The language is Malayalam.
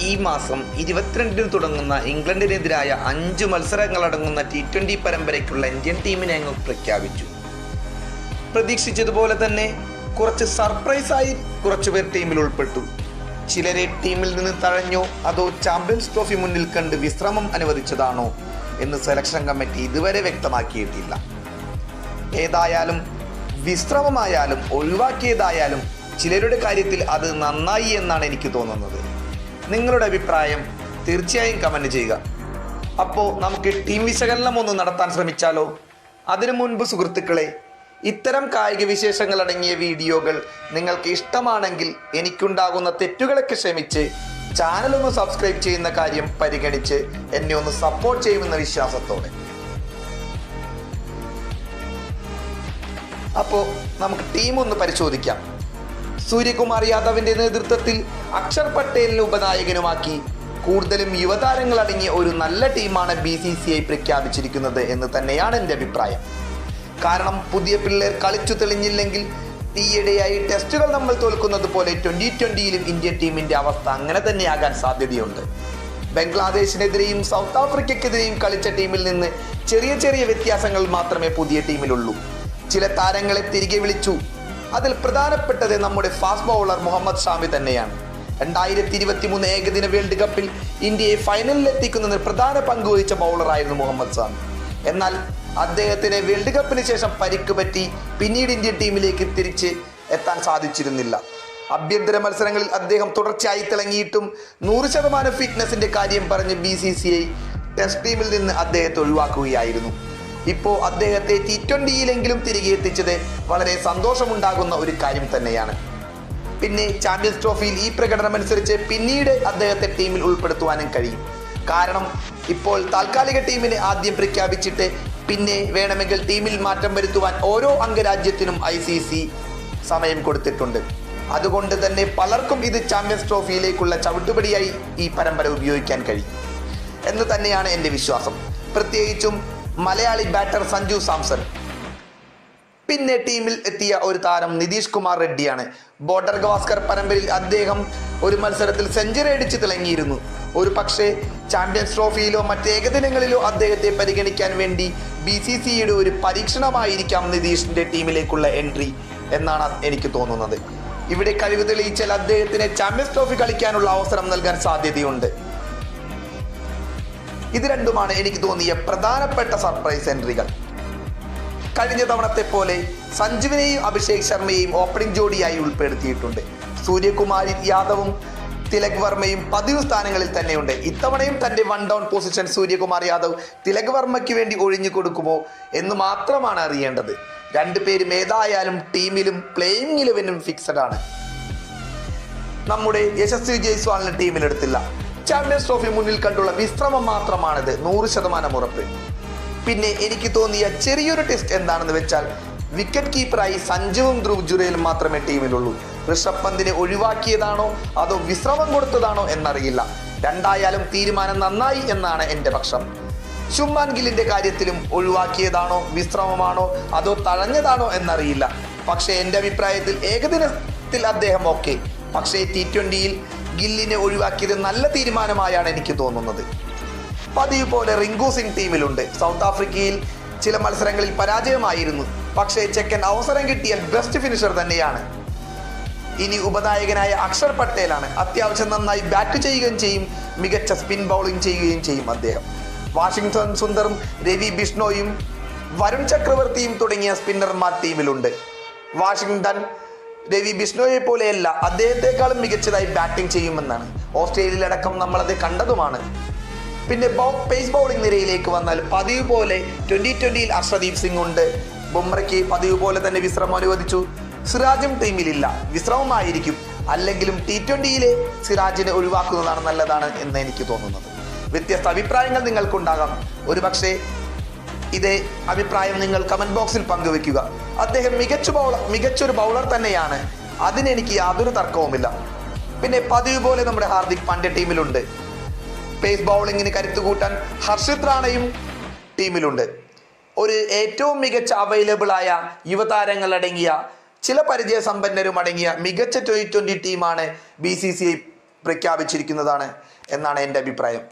ഈ മാസം ഇരുപത്തിരണ്ടിന് തുടങ്ങുന്ന ഇംഗ്ലണ്ടിനെതിരായ അഞ്ച് മത്സരങ്ങളടങ്ങുന്ന ടി ട്വന്റി പരമ്പരയ്ക്കുള്ള ഇന്ത്യൻ ടീമിനെ അങ്ങ് പ്രഖ്യാപിച്ചു. പ്രതീക്ഷിച്ചതുപോലെ തന്നെ കുറച്ച് സർപ്രൈസായി കുറച്ചുപേർ ടീമിൽ ഉൾപ്പെട്ടു. ചിലരെ ടീമിൽ നിന്ന് തഴഞ്ഞോ അതോ ചാമ്പ്യൻസ് ട്രോഫി മുന്നിൽ കണ്ട് വിശ്രമം അനുവദിച്ചതാണോ എന്ന് സെലക്ഷൻ കമ്മിറ്റി ഇതുവരെ വ്യക്തമാക്കിയിട്ടില്ല. ഏതായാലും വിശ്രമമായാലും ഒഴിവാക്കിയതായാലും ചിലരുടെ കാര്യത്തിൽ അത് നന്നായി എന്നാണ് എനിക്ക് തോന്നുന്നത്. നിങ്ങളുടെ അഭിപ്രായം തീർച്ചയായും കമന്റ് ചെയ്യുക. അപ്പോൾ നമുക്ക് ടീം വിശകലനം ഒന്ന് നടത്താൻ ശ്രമിച്ചാലോ? അതിനു മുൻപ് സുഹൃത്തുക്കളെ ഇത്തരം കായിക വിശേഷങ്ങൾ അടങ്ങിയ വീഡിയോകൾ നിങ്ങൾക്ക് ഇഷ്ടമാണെങ്കിൽ എനിക്കുണ്ടാകുന്ന തെറ്റുകളൊക്കെ ക്ഷമിച്ച് ചാനലൊന്ന് സബ്സ്ക്രൈബ് ചെയ്യുന്ന കാര്യം പരിഗണിച്ച് എന്നെ ഒന്ന് സപ്പോർട്ട് ചെയ്യുമെന്ന വിശ്വാസത്തോടെ. അപ്പോൾ നമുക്ക് ടീം ഒന്ന് പരിശോധിക്കാം. സൂര്യകുമാർ യാദവിന്റെ നേതൃത്വത്തിൽ അക്ഷർ പട്ടേലിനെ ഉപനായകനുമാക്കി. കൂടുതലും യുവതാരങ്ങൾ അടങ്ങിയ ഒരു നല്ല ടീമാണ് ബി സി സി ഐ പ്രഖ്യാപിച്ചിരിക്കുന്നത് എന്ന് തന്നെയാണ് എന്റെ അഭിപ്രായം. കാരണം പുതിയ പിള്ളേർ കളിച്ചു തെളിഞ്ഞില്ലെങ്കിൽ ഈയിടെയായി ടെസ്റ്റുകൾ നമ്മൾ തോൽക്കുന്നത് പോലെ ട്വന്റി ട്വന്റിയിലും ഇന്ത്യൻ ടീമിന്റെ അവസ്ഥ അങ്ങനെ തന്നെയാകാൻ സാധ്യതയുണ്ട്. ബംഗ്ലാദേശിനെതിരെയും സൗത്ത് ആഫ്രിക്കയ്ക്കെതിരെയും കളിച്ച ടീമിൽ നിന്ന് ചെറിയ ചെറിയ വ്യത്യാസങ്ങൾ മാത്രമേ പുതിയ ടീമിലുള്ളൂ. ചില താരങ്ങളെ തിരികെ വിളിച്ചു. അതിൽ പ്രധാനപ്പെട്ടത് നമ്മുടെ ഫാസ്റ്റ് ബൗളർ മുഹമ്മദ് ഷാമി തന്നെയാണ്. രണ്ടായിരത്തി ഇരുപത്തി മൂന്ന് ഏകദിന വേൾഡ് കപ്പിൽ ഇന്ത്യയെ ഫൈനലിൽ എത്തിക്കുന്നതിൽ പ്രധാന പങ്ക് വഹിച്ച ബൗളറായിരുന്നു മുഹമ്മദ് ഷാമി. എന്നാൽ അദ്ദേഹത്തിന് വേൾഡ് കപ്പിന് ശേഷം പരിക്ക് പറ്റി പിന്നീട് ഇന്ത്യൻ ടീമിലേക്ക് തിരിച്ച് എത്താൻ സാധിച്ചിരുന്നില്ല. അഭ്യന്തര മത്സരങ്ങളിൽ അദ്ദേഹം തുടർച്ചയായി തിളങ്ങിയിട്ടും നൂറ് ശതമാനം ഫിറ്റ്നസിന്റെ കാര്യം പറഞ്ഞ് B C C I test ടീമിൽ നിന്ന് അദ്ദേഹത്തെ ഒഴിവാക്കുകയായിരുന്നു. ഇപ്പോൾ അദ്ദേഹത്തെ ടി ട്വന്റിയിലെങ്കിലും തിരികെ എത്തിച്ചത് വളരെ സന്തോഷമുണ്ടാകുന്ന ഒരു കാര്യം തന്നെയാണ്. പിന്നെ ചാമ്പ്യൻസ് ട്രോഫിയിൽ ഈ പ്രകടനം അനുസരിച്ച് പിന്നീട് അദ്ദേഹത്തെ ടീമിൽ ഉൾപ്പെടുത്തുവാനും കഴിയും. കാരണം ഇപ്പോൾ താൽക്കാലിക ടീമിനെ ആദ്യം പ്രഖ്യാപിച്ചിട്ട് പിന്നെ വേണമെങ്കിൽ ടീമിൽ മാറ്റം വരുത്തുവാൻ ഓരോ അംഗരാജ്യത്തിനും ഐ സി സി സമയം കൊടുത്തിട്ടുണ്ട്. അതുകൊണ്ട് തന്നെ പലർക്കും ഇത് ചാമ്പ്യൻസ് ട്രോഫിയിലേക്കുള്ള ചവിട്ടുപടിയായി ഈ പരമ്പര ഉപയോഗിക്കാൻ കഴിയും. എന്ന് തന്നെയാണ് എന്റെ വിശ്വാസം. പ്രത്യേകിച്ചും മലയാളി ബാറ്റർ സഞ്ജു സാംസൺ. പിന്നെ ടീമിൽ എത്തിയ ഒരു താരം നിതീഷ് കുമാർ റെഡ്ഡിയാണ്. ബോർഡർ ഗവാസ്കർ പരമ്പരയിൽ അദ്ദേഹം ഒരു മത്സരത്തിൽ സെഞ്ചുറി അടിച്ച് തിളങ്ങിയിരുന്നു. ഒരു പക്ഷേ ചാമ്പ്യൻസ് ട്രോഫിയിലോ മറ്റ് ഏകദിനങ്ങളിലോ അദ്ദേഹത്തെ പരിഗണിക്കാൻ വേണ്ടി ബി സി സിയുടെ ഒരു പരീക്ഷണമായിരിക്കാം നിതീഷിന്റെ ടീമിലേക്കുള്ള എൻട്രി എന്നാണ് എനിക്ക് തോന്നുന്നത്. ഇവിടെ കഴിവ് തെളിയിച്ചാൽ അദ്ദേഹത്തിന് ചാമ്പ്യൻസ് ട്രോഫി കളിക്കാനുള്ള അവസരം നൽകാൻ സാധ്യതയുണ്ട്. ഇത് രണ്ടുമാണ് എനിക്ക് തോന്നിയ പ്രധാനപ്പെട്ട സർപ്രൈസ് എൻട്രികൾ കഴിഞ്ഞ തവണത്തെ പോലെ സഞ്ജുവിനെയും അഭിഷേക് ശർമ്മയെയും ഓപ്പണിംഗ് ജോഡിയായി ഉൾപ്പെടുത്തിയിട്ടുണ്ട്. സൂര്യകുമാരി യാദവും തിലക് വർമ്മയും പതിവ് സ്ഥാനങ്ങളിൽ തന്നെയുണ്ട്. ഇത്തവണയും തന്റെ one down position Suryakumar Yadav Tilak വർമ്മയ്ക്ക് വേണ്ടി ഒഴിഞ്ഞു കൊടുക്കുമോ എന്ന് മാത്രമാണ് അറിയേണ്ടത്. രണ്ടുപേരും ഏതായാലും ടീമിലും പ്ലേയിങ് ഇലവനും ഫിക്സഡ് ആണ്. നമ്മുടെ യശസ്വി ജയ്സ്വാളിനെ ടീമിലെടുത്തില്ല ചാമ്പ്യൻസ് ട്രോഫി മുന്നിൽ കണ്ടുള്ള വിശ്രമം മാത്രമാണിത്. നൂറ് ശതമാനം ഉറപ്പ്. പിന്നെ എനിക്ക് തോന്നിയ ചെറിയൊരു ടെസ്റ്റ് എന്താണെന്ന് വെച്ചാൽ വിക്കറ്റ് കീപ്പറായി സഞ്ജുവും ധ്രുവ് ജുരയിലും മാത്രമേ ടീമിലുള്ളൂ ഋഷഭ് പന്തിനെ ഒഴിവാക്കിയതാണോ? അതോ വിശ്രമം കൊടുത്തതാണോ എന്നറിയില്ല. രണ്ടായാലും തീരുമാനം നന്നായി എന്നാണ് എന്റെ പക്ഷം. ചുമ്മാൻ ഗില്ലിന്റെ കാര്യത്തിലും ഒഴിവാക്കിയതാണോ? വിശ്രമമാണോ? അതോ തഴഞ്ഞതാണോ എന്നറിയില്ല. പക്ഷേ എന്റെ അഭിപ്രായത്തിൽ ഏകദിനത്തിൽ അദ്ദേഹം ഓക്കെ പക്ഷേ ടി ട്വന്റിയിൽ ഗില്ലിനെ ഒഴിവാക്കിയത് നല്ല തീരുമാനമായാണ് എനിക്ക് തോന്നുന്നത്. പതിവ് പോലെ റിങ്കു സിംഗ് ടീമിലുണ്ട്. സൗത്ത് ആഫ്രിക്കയിൽ ചില മത്സരങ്ങളിൽ പരാജയമായിരുന്നു. പക്ഷേ ചെക്കൻ അവസരം കിട്ടിയാൽ ബെസ്റ്റ് ഫിനിഷർ തന്നെയാണ്. ഇനി ഉപനായകനായ അക്ഷർ പട്ടേലാണ്. അത്യാവശ്യം നന്നായി ബാറ്റ് ചെയ്യുകയും ചെയ്യും. മികച്ച സ്പിൻ ബൗളിംഗ് ചെയ്യുകയും ചെയ്യും അദ്ദേഹം. വാഷിംഗ്ടൺ സുന്ദറും രവി ബിഷ്ണോയും വരുൺ ചക്രവർത്തിയും തുടങ്ങിയ സ്പിന്നർമാർ ടീമിലുണ്ട്. വാഷിംഗ്ടൺ രവി ബിഷ്ണോയെ പോലെയല്ല അദ്ദേഹത്തെക്കാളും മികച്ചതായി ബാറ്റിംഗ് ചെയ്യുമെന്നാണ്. ഓസ്ട്രേലിയയിലടക്കം നമ്മളത് കണ്ടതുമാണ്. പിന്നെ പേസ് ബൗളിംഗ് നിരയിലേക്ക് വന്നാൽ പതിവ് പോലെ ട്വന്റി ട്വന്റിയിൽ അർഷദീപ് സിംഗ് ഉണ്ട്. ബുംറയ്ക്ക് പതിവ് പോലെ തന്നെ വിശ്രമം അനുവദിച്ചു. സിറാജും ടീമിലില്ല വിശ്രമമായിരിക്കും. അല്ലെങ്കിലും ടി ട്വന്റിയിലെ സിറാജിനെ ഒഴിവാക്കുന്നതാണ് നല്ലതാണ് എന്ന് എനിക്ക് തോന്നുന്നത്. വ്യത്യസ്ത അഭിപ്രായങ്ങൾ നിങ്ങൾക്കുണ്ടാകാം. ഒരുപക്ഷെ ഇതേ അഭിപ്രായം നിങ്ങൾ കമന്റ് ബോക്സിൽ പങ്കുവെക്കുക അദ്ദേഹം മികച്ച ബൗളർ മികച്ചൊരു ബൗളർ തന്നെയാണ്. അതിനെനിക്ക് യാതൊരു തർക്കവുമില്ല. പിന്നെ പതിവ് പോലെ നമ്മുടെ ഹാർദിക് പാണ്ഡ്യ ടീമിലുണ്ട്. പേസ് ബൗളിങ്ങിന് കരുത്തു കൂട്ടാൻ ഹർഷിത് റാണയും ടീമിലുണ്ട്. ഒരു ഏറ്റവും മികച്ച അവൈലബിൾ ആയ യുവതാരങ്ങൾ അടങ്ങിയ ചില പരിചയ സമ്പന്നരും അടങ്ങിയ മികച്ച ട്വന്റി ട്വന്റി ടീമാണ് ബി സി സി ഐ പ്രഖ്യാപിച്ചിരിക്കുന്നതാണ് എന്നാണ് എന്റെ അഭിപ്രായം.